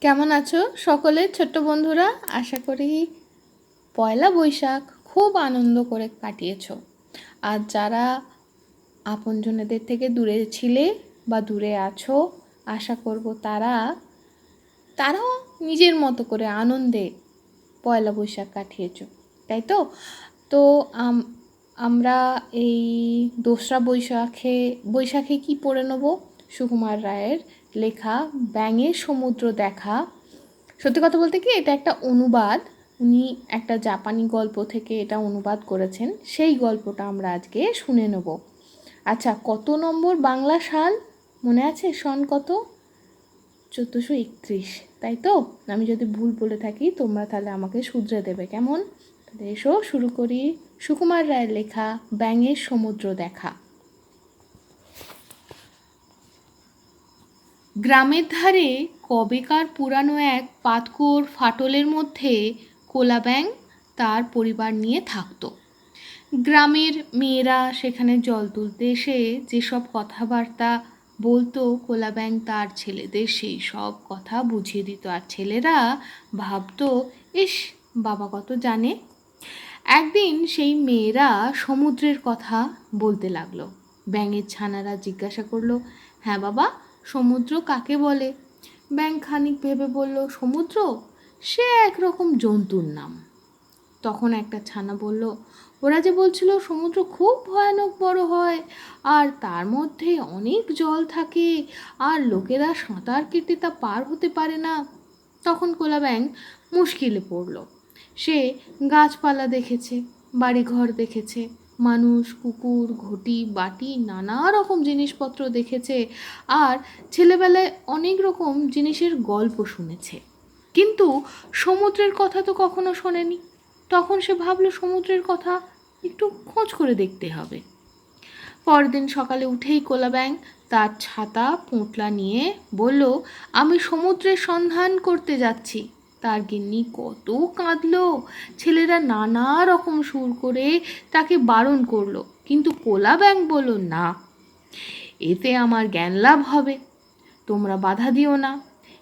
কেমন আছো সকলে? ছোট্ট বন্ধুরা, আশা করি পয়লা বৈশাখ খুব আনন্দ করে কাটিয়েছো। আর যারা আপনজনেদের থেকে দূরে ছিলে বা দূরে আছো, আশা করব তারা, তারাও নিজের মতো করে আনন্দে পয়লা বৈশাখ কাটিয়েছো, তাই তো? তো আম- আমরা এই দোসরা বৈশাখে বৈশাখে কি পড়ে নেব? সুকুমার রায়ের লেখা ব্যাঙের সমুদ্র দেখা। সত্যি কথা বলতে কি, এটা একটা অনুবাদ। উনি একটা জাপানি গল্প থেকে এটা অনুবাদ করেছেন। সেই গল্পটা আমরা আজকে শুনে নেব। আচ্ছা কত নম্বর বাংলা সাল? মনে আছে? সন কত? চোদ্দোশো একত্রিশ। তাই তো? আমি যদি ভুল বলে থাকি, তোমরা তাহলে আমাকে শুধরে দেবে। কেমন? তাহলে এসো, শুরু করি। সুকুমার রায়ের লেখা ব্যাঙের সমুদ্র দেখা। গ্রামের ধারে কবেকার পুরানো এক পাতকুয়োর ফাটলের মধ্যে কোলা ব্যাঙ তার পরিবার নিয়ে থাকতো। গ্রামের মেয়েরা সেখানে জল তুলতে এসে যেসব কথাবার্তা বলতো কোলা ব্যাঙ তার ছেলেদের সেই সব কথা বুঝিয়ে দিত। আর ছেলেরা ভাবতো, ইস, বাবা কত জানে? একদিন সেই মেয়েরা সমুদ্রের কথা বলতে লাগল। ব্যাঙের ছানারা জিজ্ঞাসা করল হ্যাঁ বাবা সমুদ্র কাকে বলে? ব্যাঙ খানিক ভেবে বলল, সমুদ্র? সে একরকম জন্তুর নাম। তখন একটা ছানা বলল, ওরা যে বলছিল সমুদ্র খুব ভয়ানক বড় হয়, আর তার মধ্যে অনেক জল থাকে, আর লোকেরা সাঁতার কেটে তা পার হতে পারে না। তখন কোলা ব্যাং মুশকিলে পড়ল। সে গাছপালা দেখেছে, বাড়িঘর দেখেছে মানুষ, কুকুর, ঘটি, বাটি, নানা রকম জিনিসপত্র দেখেছে আর ছেলেবেলায় অনেক রকম জিনিসের গল্প শুনেছে। কিন্তু সমুদ্রের কথা তো কখনো শোনেনি। তখন সে ভাবলো সমুদ্রের কথা একটু খোঁজ করে দেখতে হবে। পরদিন সকালে উঠেই কোলা ব্যাং তার ছাতা, পোঁটলা নিয়ে বলল, আমি সমুদ্রের সন্ধান করতে যাচ্ছি। তার গিন্নি কত কাঁদলো। ছেলেরা নানা রকম সুর করে তাকে বারণ করল, কিন্তু কোলা ব্যাং বলল, না, এতে আমার জ্ঞান লাভ হবে, তোমরা বাধা দিও না।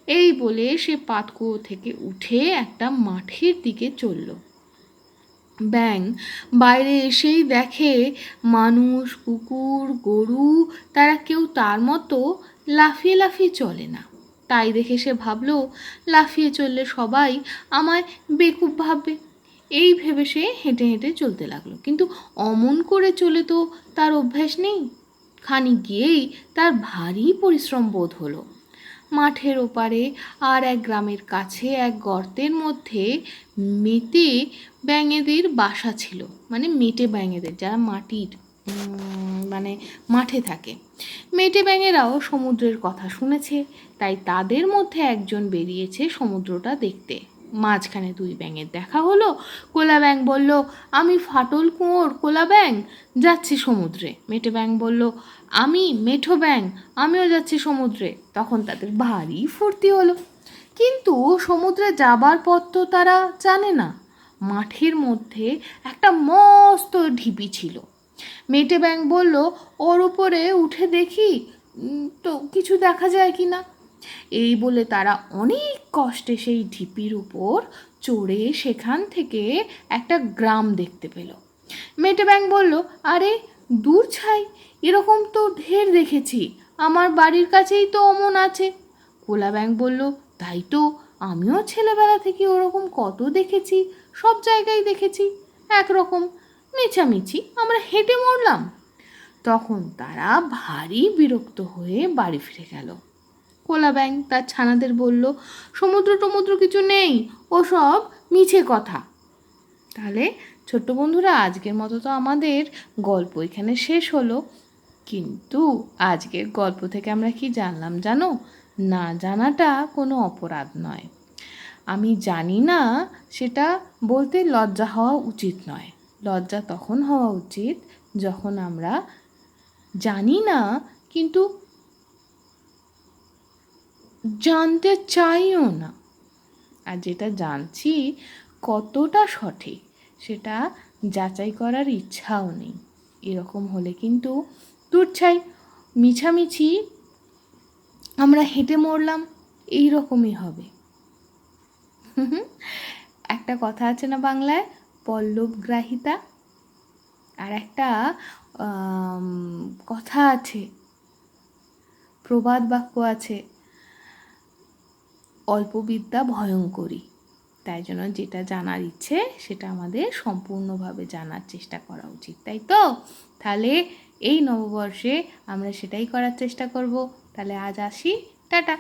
এই বলে সে পাতকুয়ো থেকে উঠে একটা মাঠের দিকে চলল। ব্যাং বাইরে এসেই দেখে মানুষ, কুকুর, গরু, তারা কেউ তার মতো লাফিয়ে লাফিয়ে চলে না। তাই দেখে সে ভাবলো, লাফিয়ে চললে সবাই আমায় বেকুব ভাববে। এই ভেবে সে হেঁটে হেঁটে চলতে লাগল। কিন্তু অমন করে চলে তো তার অভ্যাস নেই। খানি গিয়েই তার ভারী পরিশ্রম বোধ হলো। মাঠের ওপারে আর এক গ্রামের কাছে এক গর্তের মধ্যে মেটে ব্যাঙেদের বাসা ছিল। মানে মেটে ব্যাঙেদের, যারা মাটির মানে মাঠে থাকে। মেটে ব্যাঙেরাও সমুদ্রের কথা শুনেছে, তাই তাদের মধ্যে একজন বেরিয়েছে সমুদ্রটা দেখতে। মাঝখানে দুই ব্যাঙের দেখা হলো, কোলা ব্যাং বলল, আমি ফাটল কুঁয়োর কোলা ব্যাং যাচ্ছি সমুদ্রে। মেটে ব্যাং বলল, আমি মেঠো ব্যাং আমিও যাচ্ছি সমুদ্রে। তখন তাদের ভারী ফুর্তি হলো। কিন্তু সমুদ্রে যাবার পথ তো তারা জানে না। মাঠের মধ্যে একটা মস্ত ঢিপি ছিল। মেটে ব্যাং বলল, ওর উপরে উঠে দেখি তো কিছু দেখা যায় কি না? এই বলে তারা অনেক কষ্টে সেই ঢিপির উপর চড়ে সেখান থেকে একটা গ্রাম দেখতে পেল। মেটে ব্যাং বলল, আরে, দূর ছাই, এরকম তো ঢের দেখেছি, আমার বাড়ির কাছেই তো অমন আছে। কোলা ব্যাং বলল, তাই তো, আমিও ছেলেবেলা থেকে ওরকম কত দেখেছি, সব জায়গায় দেখেছি, একরকম। মিছামিছি আমরা হেঁটে মরলাম। তখন তারা ভারী বিরক্ত হয়ে বাড়ি ফিরে গেল। কোলা ব্যাং তার ছানাদের বলল, সমুদ্র টমুদ্র কিছু নেই, ওসব মিছে কথা। তাহলে ছোট্ট বন্ধুরা, আজকের মতো তো আমাদের গল্প এখানে শেষ হলো। কিন্তু আজকের গল্প থেকে আমরা কি জানলাম জানো? না জানাটা কোনো অপরাধ নয়। আমি জানি না, সেটা বলতে লজ্জা হওয়া উচিত নয়। লজ্জা তখন হওয়া উচিত যখন আমরা জানি না, কিন্তু জানতে চাইও না। আর যেটা জানছি কতটা সঠিক, সেটা যাচাই করার ইচ্ছাও নেই। এরকম হলে কিন্তু দুচ্ছাই মিছামিছি আমরা হেঁটে মরলাম এই রকমই হবে একটা কথা আছে না বাংলায়? পল্লবগ্রাহিতা। আর একটা কথা আছে, প্রবাদ বাক্য আছে অল্প বিদ্যা ভয়ঙ্করী। তাই জন্য যেটা জানার ইচ্ছে, সেটা আমাদের সম্পূর্ণভাবে জানার চেষ্টা করা উচিত, তাই তো? তাহলে এই নববর্ষে আমরা সেটাই করার চেষ্টা করব। তাহলে আজ আসি, টাটা।